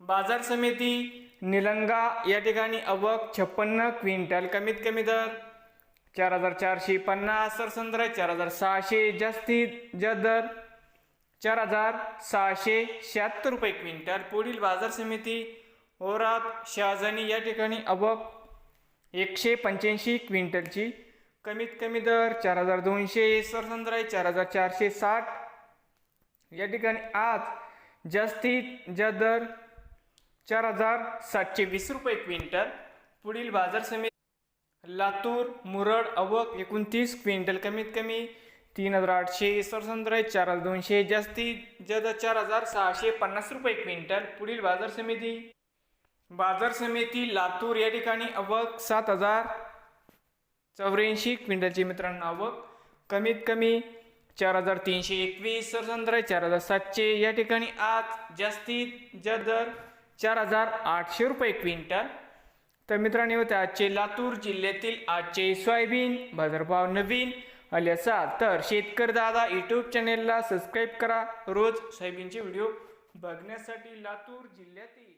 बाजार समिती निलंगा या ठिकाणी अवक छप्पन्न क्विंटल कमीत कमी दर. चार हजार चारशे पन्नास सरसंद्र चार हजार सहाशे जास्तीत जास्त दर. चार हजार सहाशे शहात्तर रुपये क्विंटल. पुढील बाजार समिती ओरात शहाजनी या ठिकाणी अवक एकशे पंच्याऐंशी क्विंटलची कमीत कमी दर. चार हजार दोनशे सरसंद्र चार हजार चारशे साठ. या ठिकाणी आज जास्तीत जास्त दर चार हजार सातशे वीस रुपये क्विंटल. पुढील बाजार समिती लातूर मुरड अवक एकोणतीस क्विंटल कमीत कमी. तीन हजार आठशे सरसंद्र चार हजार दोनशे जास्तीत जादा चार हजार सहाशे पन्नास रुपये क्विंटल. पुढील बाजार समिती. बाजार समिती लातूर या ठिकाणी अवक सात हजार चौऱ्याऐंशी क्विंटलची मित्रांनो अवक. कमीत कमी चार हजार तीनशे एकवीस सरसंद्र चार हजार सातशे या ठिकाणी आज जास्तीत जास्त दर चार हजार आठशे रुपये क्विंटल. तर मित्रांनो होते आजचे लातूर जिल्ह्यातील आजचे सोयाबीन बाजारभाव नवीन आले असाल तर शेतकरी दादा यूट्यूब चॅनेलला सबस्क्राईब करा. रोज सोयाबीनचे व्हिडिओ बघण्यासाठी लातूर जिल्ह्यातील